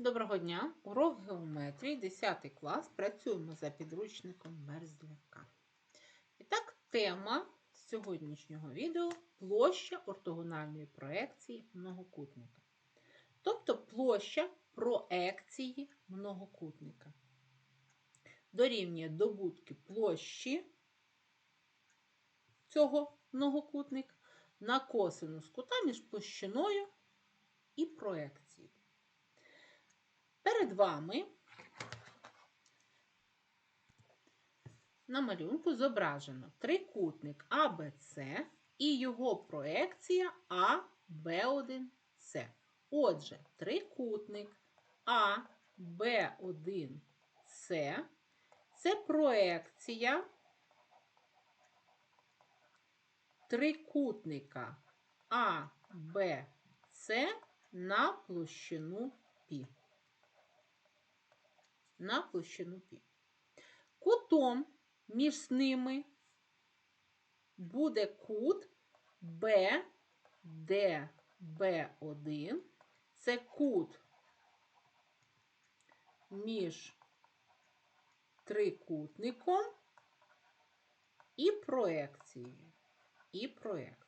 Доброго дня! Урок геометрії, 10 клас. Працюємо за підручником Мерзляка. І так, тема сьогоднішнього відео площа ортогональної проекції многокутника. Тобто площа проекції многокутника. Дорівнює добутки площі цього многокутника на косинус кута між площиною і проекцією. Перед вами на малюнку зображено трикутник АБЦ і його проекція АБ1С. Отже, трикутник АБ1С це проекція трикутника АБЦ на площину Пі на площину π. Кутом між ними буде кут BDB1. Це кут між трикутником і проекцією. І проекцією.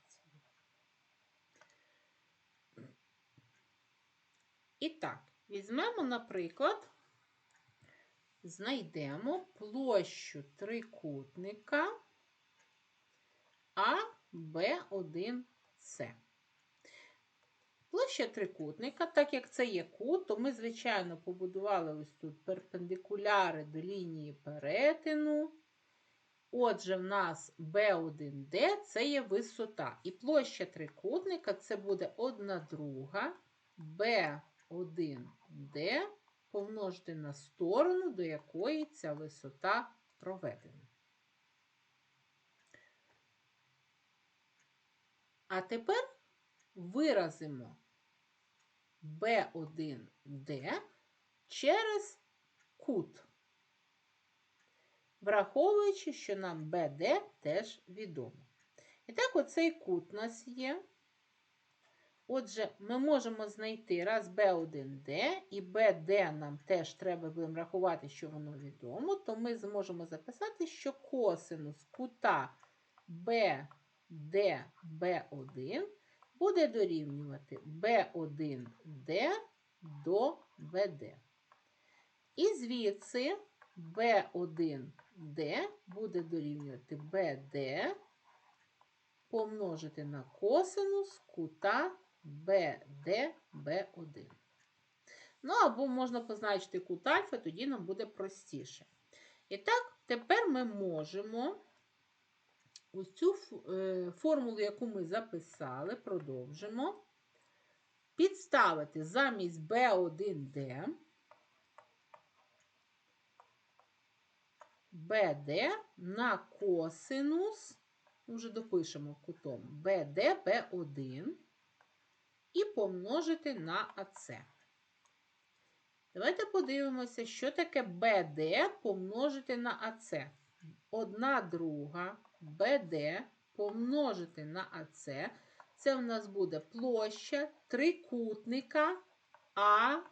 І так, візьмемо, наприклад, знайдемо площу трикутника АБ1С. Площа трикутника, так як це є кут, то ми, звичайно, побудували ось тут перпендикуляри до лінії перетину. Отже, в нас B1D це є висота. І площа трикутника це буде 1 друга B1D помножити на сторону, до якої ця висота проведена. А тепер виразимо B1D через кут, враховуючи, що нам BD теж відомо. І так, оцей кут у нас є. Отже, ми можемо знайти раз B1D і BD нам теж треба будемо рахувати, що воно відомо, то ми зможемо записати, що косинус кута BDB1 буде дорівнювати B1D до BD. І звідси B1D буде дорівнювати BD помножити на косинус кута BD, B1. Ну, або можна позначити кут альфа, тоді нам буде простіше. І так, тепер ми можемо ось цю е, формулу, яку ми записали, продовжимо, підставити замість B1D, BD на косинус, вже допишемо кутом BD, B1 і помножити на АЦ. Давайте подивимося, що таке BD помножити на АЦ. Одна друга BD помножити на АЦ. Це в нас буде площа трикутника АБЦ.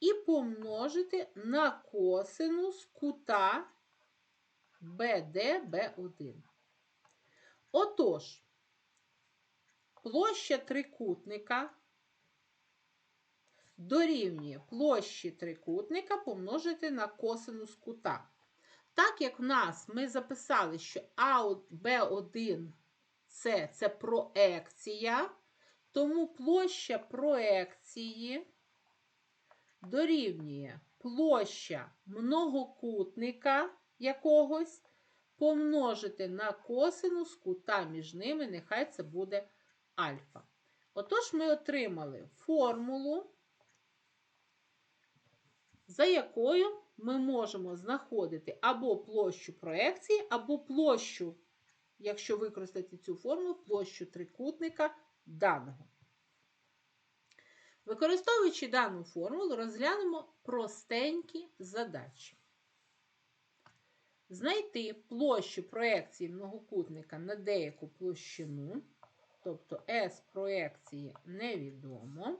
І помножити на косинус кута BD-B1. Отож, площа трикутника дорівнює площі трикутника помножити на косинус кута. Так як в нас ми записали, що B1 це, це проекція, тому площа проекції дорівнює площа многокутника якогось помножити на косинус кута між ними, нехай це буде альфа. Отож, ми отримали формулу, за якою ми можемо знаходити або площу проекції, або площу, якщо використати цю формулу, площу трикутника даного. Використовуючи дану формулу, розглянемо простенькі задачі. Знайти площу проекції многокутника на деяку площину тобто S проекції невідомо.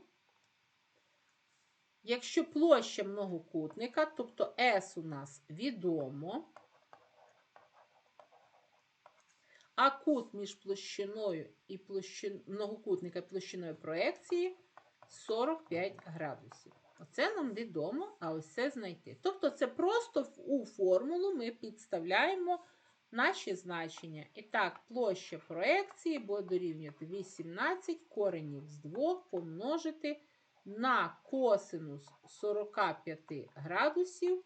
Якщо площа многокутника, тобто S у нас відомо, а кут між площиною і площин... многокутника і площиною проекції 45 градусів. Оце нам відомо, а ось це знайти. Тобто це просто в- у формулу ми підставляємо наші значення. І так, площа проекції буде дорівнювати 18 коренів з 2 помножити на косинус 45 градусів.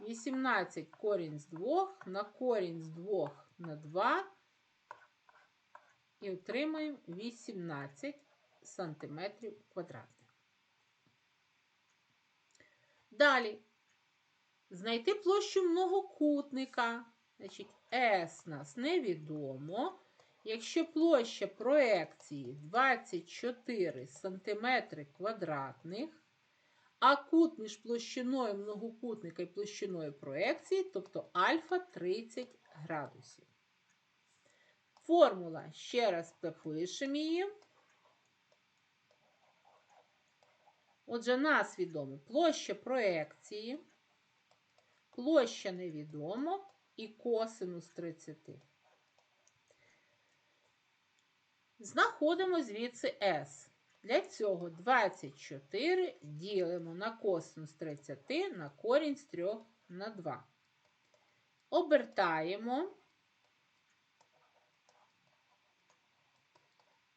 18 корінь з 2 на корінь з 2 на 2. І отримаємо 18 сантиметрів квадратних. Далі. Знайти площу многокутника. Значить, S нас невідомо. Якщо площа проекції 24 см квадратних, а кут між площиною многокутника і площиною проекції, тобто альфа 30 градусів. Формула, ще раз запишемо її. Отже, нас відомо площа проекції, площа невідомо і косинус 30. Знаходимо звідси S. Для цього 24 ділимо на косинус 30 на корінь з 3 на 2. Обертаємо.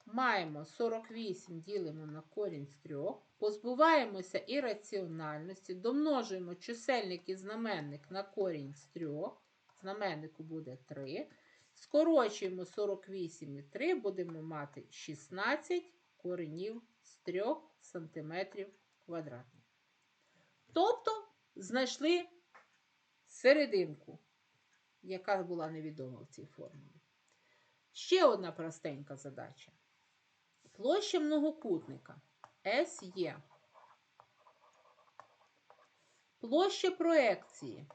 Маємо 48 ділимо на корінь з 3, позбуваємося ірраціональності, домножуємо чисельник і знаменник на корінь з 3, знаменнику буде 3. Скорочуємо 48 і 3, будемо мати 16 коренів з 3 см квадратних. Тобто знайшли серединку, яка була невідома в цій формулі. Ще одна простенька задача. Площа многокутника S. Площа проекції.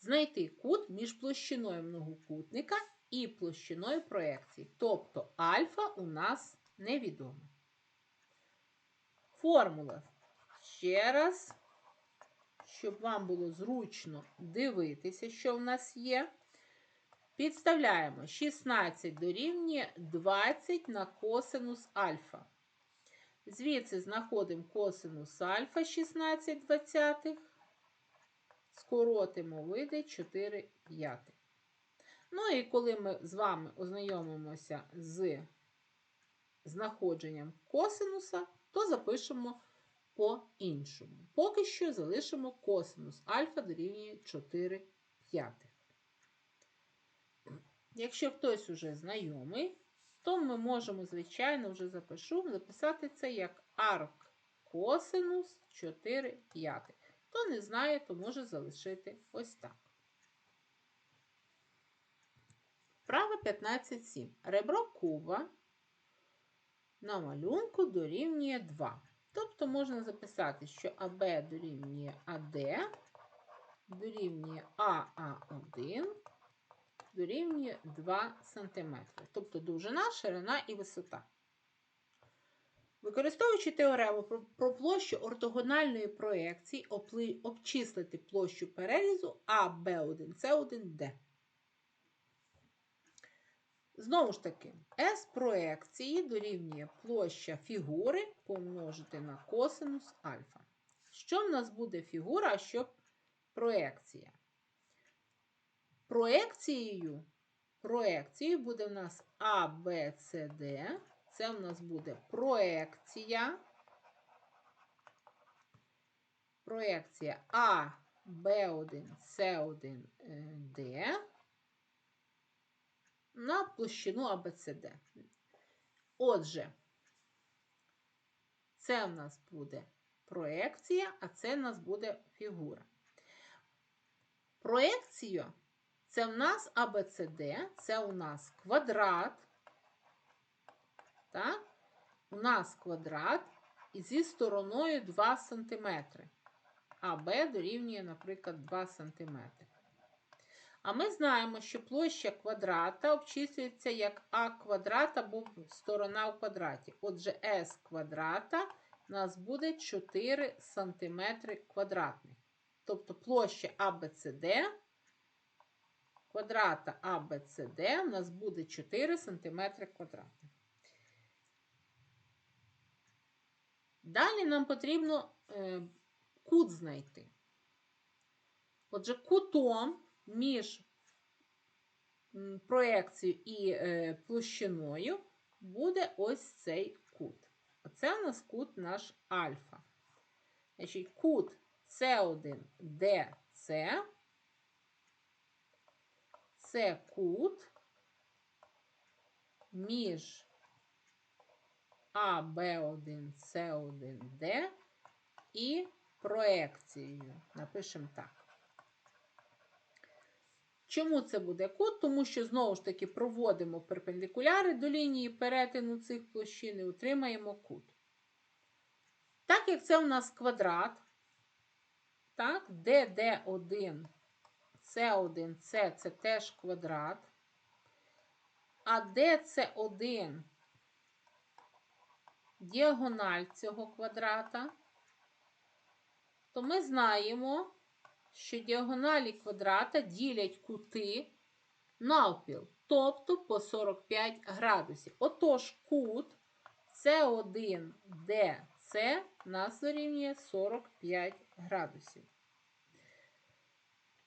Знайти кут між площиною многокутника і площиною проекції. Тобто альфа у нас невідома. Формула. Ще раз, щоб вам було зручно дивитися, що в нас є. Підставляємо 16 дорівнює 20 на косинус альфа. Звідси знаходимо косинус альфа 16 двадцятих. Скоротимо вийде 4 п'ятих. Ну і коли ми з вами ознайомимося з знаходженням косинуса, то запишемо по-іншому. Поки що залишимо косинус альфа дорівнює 4 п'ятих. Якщо хтось уже знайомий, то ми можемо, звичайно, вже запишу, записати це як арк косинус 4 п'ятих. Хто не знає, то може залишити ось так. Вправа 15.7. Ребро куба на малюнку дорівнює 2. Тобто можна записати, що АБ дорівнює АД, дорівнює АА1, дорівнює 2 см. Тобто довжина, ширина і висота. Використовуючи теорему про, площу ортогональної проекції, обчислити площу перерізу АБ1, С1, Знову ж таки, S проекції дорівнює площа фігури помножити на косинус альфа. Що в нас буде фігура, а що проекція? Проекцією, буде в нас А, Б, С, Д. Це в нас буде проекція. Проекція А, Б1, С1, Д на площину ABCD. Отже, це в нас буде проекція, а це в нас буде фігура. Проекція це в нас ABCD, це у нас квадрат. Так? У нас квадрат зі стороною 2 см. АБ дорівнює, наприклад, 2 см. А ми знаємо, що площа квадрата обчислюється як а квадрат або сторона в квадраті. Отже, s квадрата у нас буде 4 см квадратних. Тобто площа ABCD квадрата ABCD у нас буде 4 см квадратних. Далі нам потрібно е, кут знайти. Отже, кутом між проекцією і е, площиною буде ось цей кут. Оце у нас кут наш альфа. Значить, кут С1 ДЦ це кут між АБ1, С1, Д і проекцією. Напишемо так. Чому це буде кут? Тому що, знову ж таки, проводимо перпендикуляри до лінії перетину цих площин і отримаємо кут. Так як це у нас квадрат, так, ДД1, С1, С це теж квадрат, а ДЦ1 діагональ цього квадрата, то ми знаємо, що діагоналі квадрата ділять кути навпіл, тобто по 45 градусів. Отож, кут С1 ДЦ нас дорівнює 45 градусів.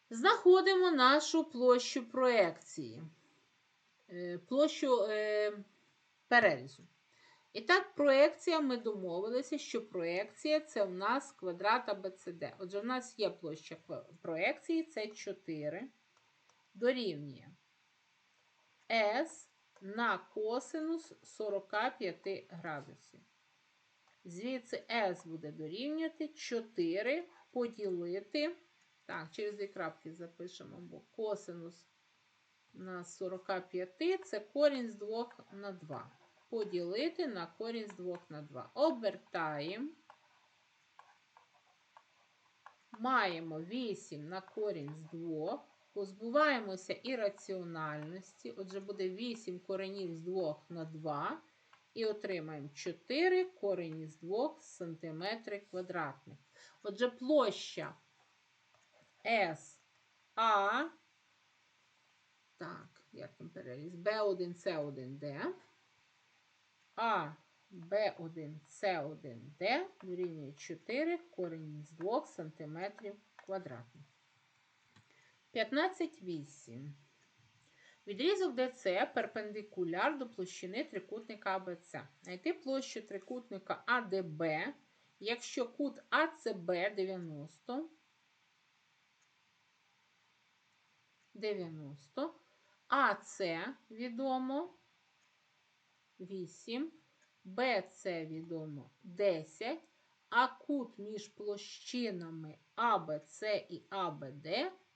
Знаходимо нашу площу проекції, е, площу е, перерізу. І так, проекція ми домовилися, що проекція це у нас квадрат ABCD. Отже, у нас є площа проекції, це 4 дорівнює S на косинус 45 градусів. Звідси S буде дорівнювати 4 поділити. Так, через дві крапки запишемо, бо косинус на 45 це корінь з 2 на 2 поділити на корінь з 2 на 2. Обертаємо. Маємо 8 на корінь з 2. Позбуваємося ірраціональності. Отже, буде 8 коренів з 2 на 2. І отримаємо 4 корені з 2 см квадратних. Отже, площа СА, так, як там переріз, Б1, С1, а Б1, С1, Д дорівнює 4 корінь з 2 см квадратних. 15,8. Відрізок ДЦ перпендикуляр до площини трикутника АБЦ. Знайти площу трикутника АДБ, якщо кут АЦБ 90, 90, АЦ відомо 8, БЦ відомо 10, а кут між площинами АБЦ і АБД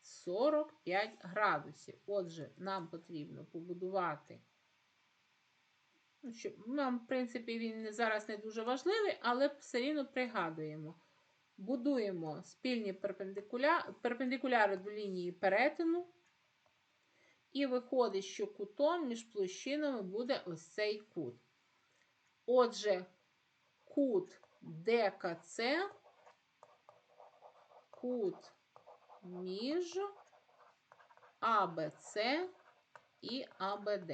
45 градусів. Отже, нам потрібно побудувати. Ну, нам, в принципі, він зараз не дуже важливий, але все рівно пригадуємо. Будуємо спільні перпендикуляри, перпендикуляри до лінії перетину. І виходить, що кутом між площинами буде ось цей кут. Отже, кут ДКЦ, кут між АБЦ і АБД.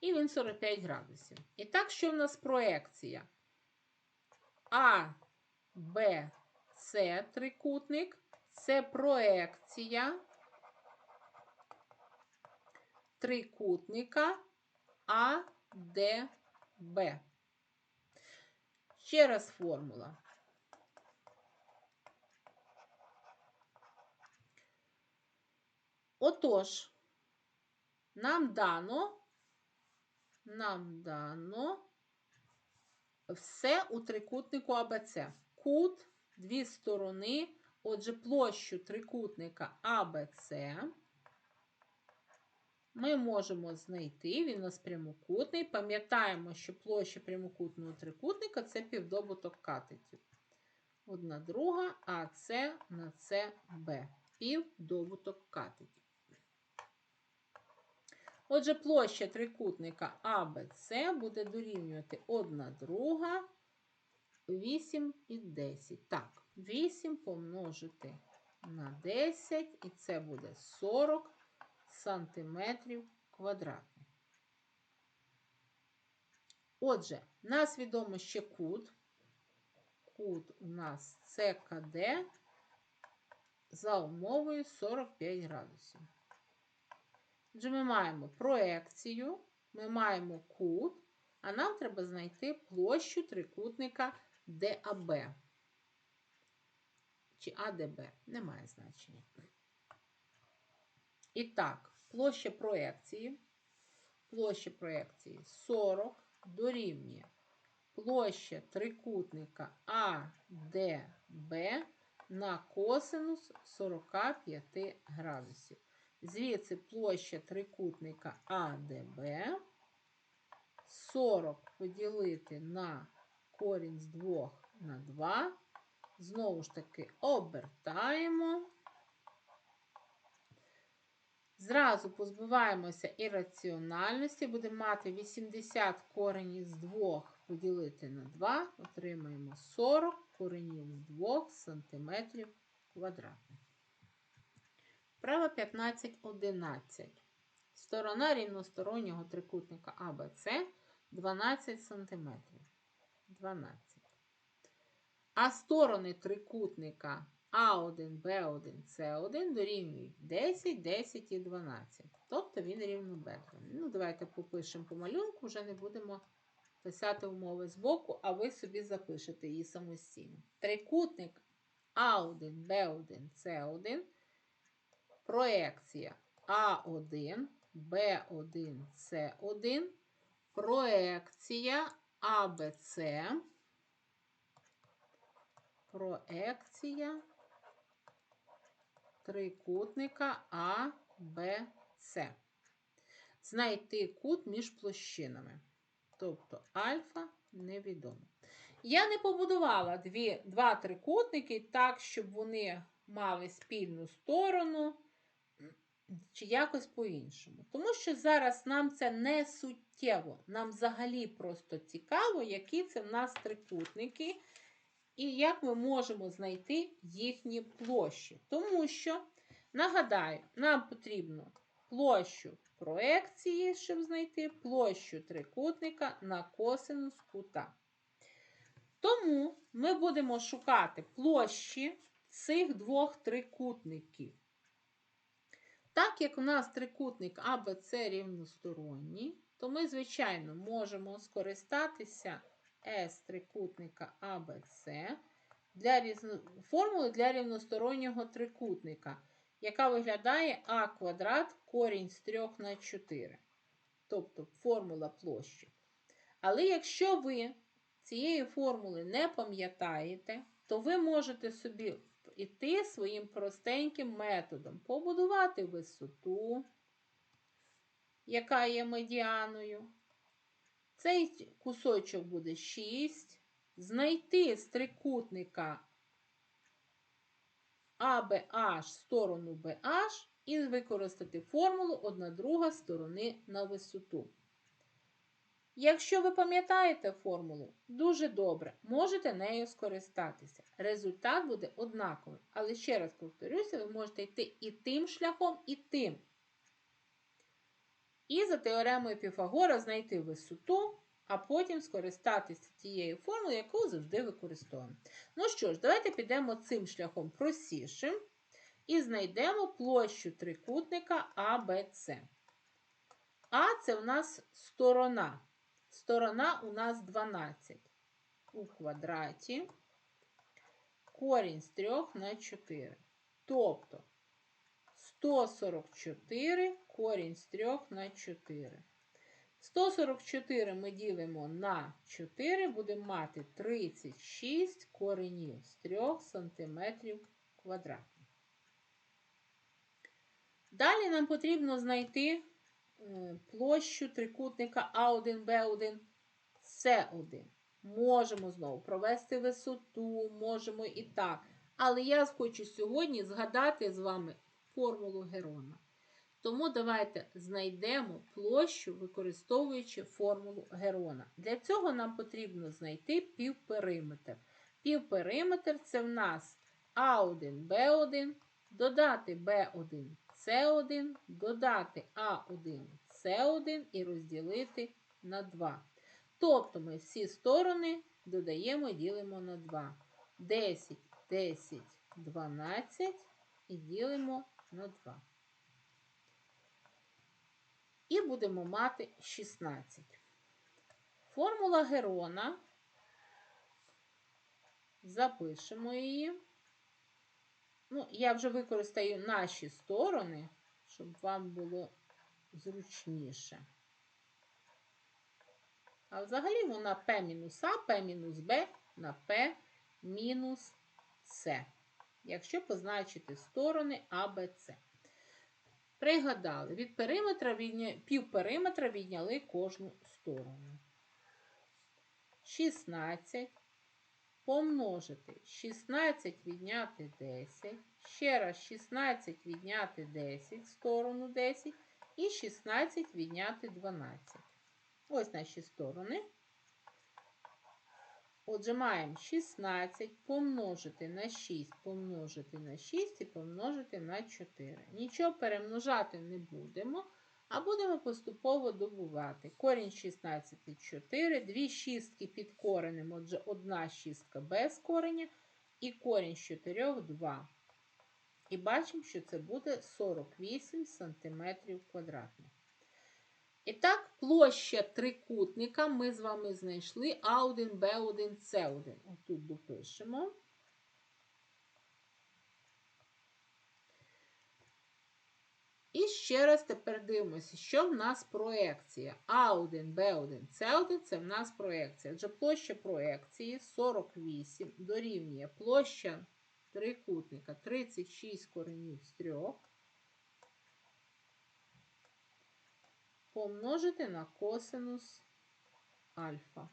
І він 45 градусів. І так, що в нас проекція? А, Б, трикутник це проекція трикутника АДБ. Ще раз формула. Отож, нам дано, нам дано все у трикутнику АБЦ. Кут, дві сторони, отже, площу трикутника АБЦ ми можемо знайти, він у нас прямокутний. Пам'ятаємо, що площа прямокутного трикутника це півдобуток катетів. Одна друга, а С на СБ. співдобуток катетів. Отже, площа трикутника АБЦ буде дорівнювати 1 друга 8 і 10. Так, 8 помножити на 10, і це буде 40 сантиметрів квадратних. Отже, нас відомо ще кут. Кут у нас ЦКД за умовою 45 градусів. Отже, ми маємо проекцію, ми маємо кут, а нам треба знайти площу трикутника ДАБ. Чи АДБ, немає значення. І так, площа проекції. Площа проекції 40 дорівнює площа трикутника АДБ на косинус 45 градусів. Звідси площа трикутника АДБ 40 поділити на корінь з 2 на 2. Знову ж таки обертаємо. Зразу позбуваємося ірраціональності, будемо мати 80 коренів з 2 поділити на 2, отримаємо 40 коренів з 2 см квадратних. Право 15, 11. Сторона рівностороннього трикутника АБЦ 12 см. 12. А сторони трикутника А1, Б1, С1 дорівнюють 10, 10 і 12. Тобто він рівнобедрений. Ну, давайте попишемо по малюнку, вже не будемо писати умови збоку, а ви собі запишете її самостійно. Трикутник А1, Б1, С1. Проекція А1, Б1, С1. Проекція АБЦ. Проекція трикутника А, Б, С. Знайти кут між площинами. Тобто альфа невідомо. Я не побудувала дві, два трикутники так, щоб вони мали спільну сторону чи якось по-іншому. Тому що зараз нам це не суттєво. Нам взагалі просто цікаво, які це в нас трикутники, і як ми можемо знайти їхні площі. Тому що, нагадаю, нам потрібно площу проекції, щоб знайти площу трикутника на косинус кута. Тому ми будемо шукати площі цих двох трикутників. Так як у нас трикутник АБЦ рівносторонній, то ми, звичайно, можемо скористатися С трикутника АБЦ для різно... формули для рівностороннього трикутника, яка виглядає А квадрат корінь з 3 на 4. Тобто формула площі. Але якщо ви цієї формули не пам'ятаєте, то ви можете собі іти своїм простеньким методом, побудувати висоту, яка є медіаною. Цей кусочок буде 6. Знайти з трикутника ABH сторону BH і використати формулу 1 друга сторони на висоту. Якщо ви пам'ятаєте формулу, дуже добре, можете нею скористатися. Результат буде однаковий. Але ще раз повторюся, ви можете йти і тим шляхом, і тим. І за теоремою Піфагора знайти висоту, а потім скористатися тією формулою, яку завжди використовуємо. Ну що ж, давайте підемо цим шляхом простішим і знайдемо площу трикутника АБЦ. А це в нас сторона. Сторона у нас 12 у квадраті, корінь з 3 на 4. Тобто 144 корінь з 3 на 4. 144 ми ділимо на 4, будемо мати 36 коренів з 3 см квадратних. Далі нам потрібно знайти площу трикутника А1, Б1, С1. Можемо знову провести висоту, можемо і так. Але я хочу сьогодні згадати з вами формулу Герона. Тому давайте знайдемо площу, використовуючи формулу Герона. Для цього нам потрібно знайти півпериметр. Півпериметр це в нас А1, Б1, додати Б1, С1, додати А1, С1 і розділити на 2. Тобто ми всі сторони додаємо і ділимо на 2. 10, 10, 12 і ділимо на 2. І будемо мати 16. Формула Герона. Запишемо її. Ну, я вже використаю наші сторони, щоб вам було зручніше. А взагалі вона P мінус А, P мінус Б на P мінус С. Якщо позначити сторони А, Б, С. Пригадали, від периметра відня... півпериметра відняли кожну сторону. 16 помножити 16 відняти 10. Ще раз 16 відняти 10 сторону 10 і 16 відняти 12. Ось наші сторони. Отже, маємо 16 помножити на 6, помножити на 6 і помножити на 4. Нічого перемножати не будемо, а будемо поступово добувати. Корінь 16 – 4, дві шістки під коренем, отже, одна шістка без кореня, і корінь з 4 – 2. І бачимо, що це буде 48 см квадратних. І так, площа трикутника ми з вами знайшли А1, Б1, С1. Отут допишемо. І ще раз тепер дивимося, що в нас проекція. А1, Б1, С1 це в нас проекція. Отже, площа проекції 48 дорівнює площа трикутника 36 коренів з 3. Помножити на косинус альфа.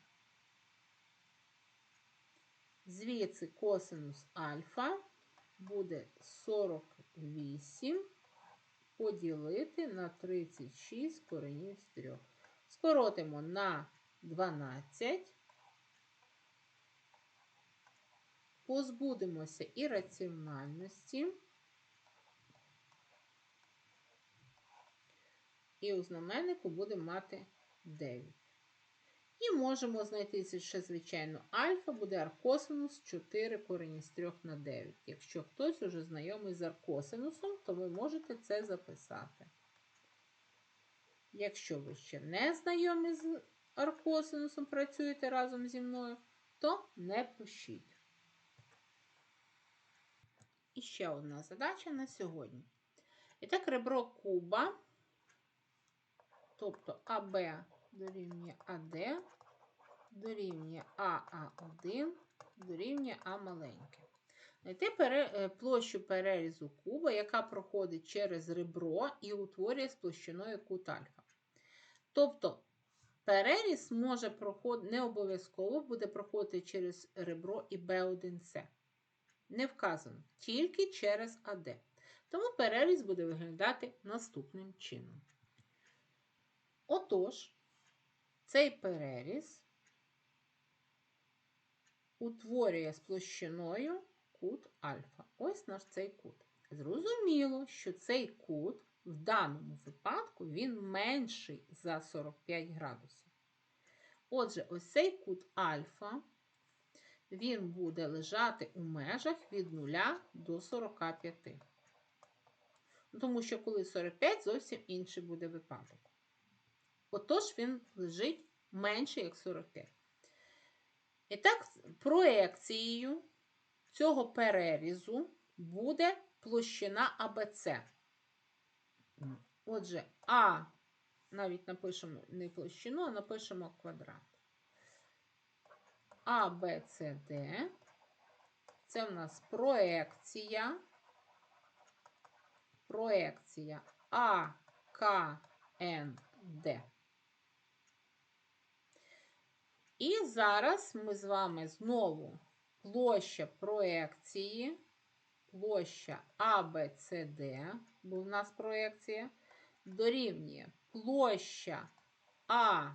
Звідси косинус альфа буде 48 поділити на 36 коренів з 3. Скоротимо на 12. Позбудемося ірраціональності. І у знаменнику будемо мати 9. І можемо знайти ще, звичайно, альфа буде аркосинус 4 корені з 3 на 9. Якщо хтось уже знайомий з аркосинусом, то ви можете це записати. Якщо ви ще не знайомі з аркосинусом, працюєте разом зі мною, то не пишіть. І ще одна задача на сьогодні. І так, ребро куба. Тобто АБ дорівнює АД, дорівнює АА1, дорівнює А маленьке. Знайти е, площу перерізу куба, яка проходить через ребро і утворює з площиною кут альфа. Тобто переріз може проходити, не обов'язково буде проходити через ребро і Б1С. Не вказано, тільки через АД. Тому переріз буде виглядати наступним чином. Отож, цей переріз утворює з площиною кут альфа. Ось наш цей кут. Зрозуміло, що цей кут в даному випадку він менший за 45 градусів. Отже, ось цей кут альфа, він буде лежати у межах від 0 до 45. Тому що, коли 45, зовсім інший буде випадок. Отож, він лежить менше, як 45. І так, проекцією цього перерізу буде площина АБЦ. Отже, А, навіть напишемо не площину, а напишемо квадрат. А, Б, С, Д. Це в нас проекція. Проекція А, К, Н, Д. І зараз ми з вами знову площа проекції площа ABCD, бо в нас проекція, дорівнює площа АКНД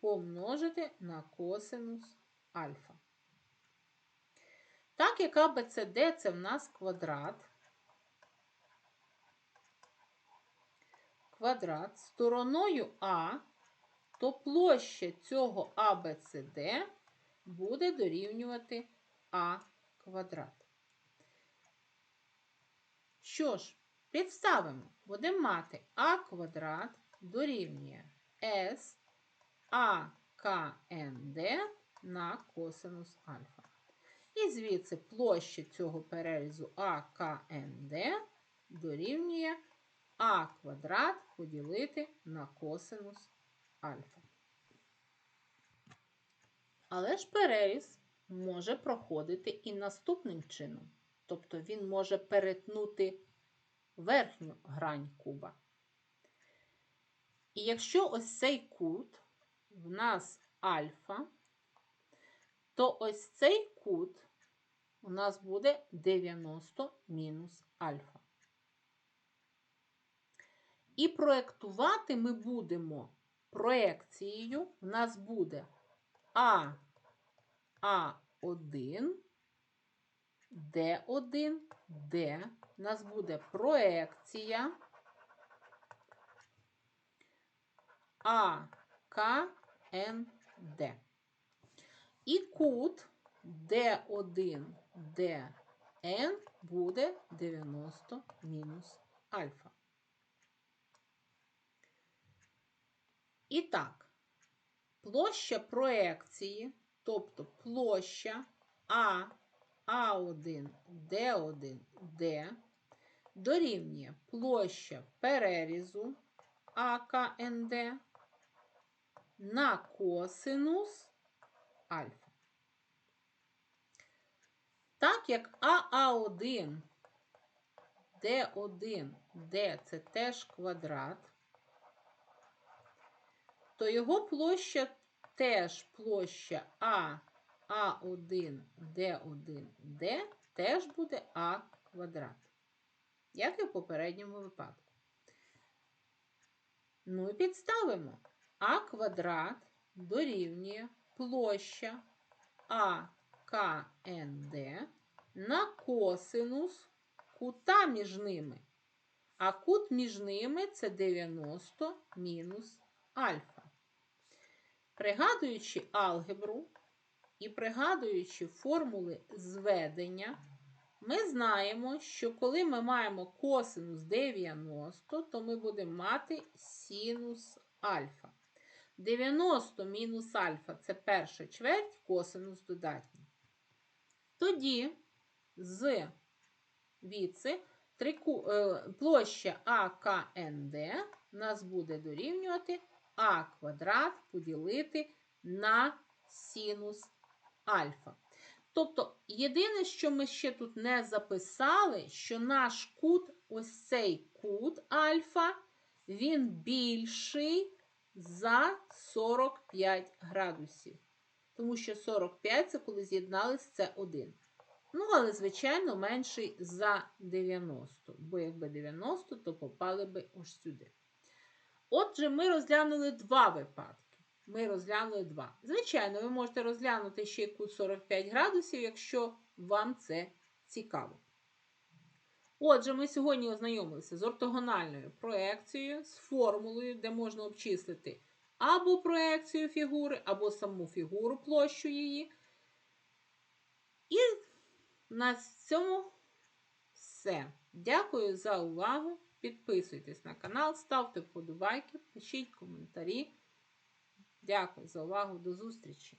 помножити на косинус альфа. Так як ABCD це в нас квадрат, квадрат стороною А, то площа цього ABCD буде дорівнювати А квадрат. Що ж, підставимо, будемо мати А квадрат дорівнює С АКНД на косинус альфа. І звідси площа цього перерізу АКНД дорівнює А квадрат поділити на косинус альфа. Але ж переріз може проходити і наступним чином. Тобто він може перетнути верхню грань куба. І якщо ось цей кут в нас альфа, то ось цей кут у нас буде 90 мінус альфа. І проєктувати ми будемо проекцією, у нас буде А, А1, Д1, Д. У нас буде проекція АКНД. І кут D1, DN буде 90 мінус альфа. І так, площа проекції, тобто площа А, А1, Д1, Д дорівнює площа перерізу АКНД на косинус альфа. Так як АА1, Д1, Д це теж квадрат, то його площа теж площа А, А1, Д1, Д теж буде А квадрат, як і в попередньому випадку. Ну і підставимо. А квадрат дорівнює площа АКНД на косинус кута між ними. А кут між ними це 90 мінус альфа. Пригадуючи алгебру і пригадуючи формули зведення, ми знаємо, що коли ми маємо косинус 90, то ми будемо мати синус альфа. 90 мінус альфа це перша чверть косинус додатній. Тоді з віці площа АКНД нас буде дорівнювати А квадрат поділити на синус альфа. Тобто, єдине, що ми ще тут не записали, що наш кут, ось цей кут альфа, він більший за 45 градусів. Тому що 45 це коли з'єднались це 1. Ну, але, звичайно, менший за 90. Бо якби 90, то попали би ось сюди. Отже, ми розглянули два випадки. Ми розглянули два. Звичайно, ви можете розглянути ще кут 45 градусів, якщо вам це цікаво. Отже, ми сьогодні ознайомилися з ортогональною проекцією, з формулою, де можна обчислити або проекцію фігури, або саму фігуру площу її. І на цьому все. Дякую за увагу. Підписуйтесь на канал, ставте вподобайки, пишіть коментарі. Дякую за увагу. До зустрічі!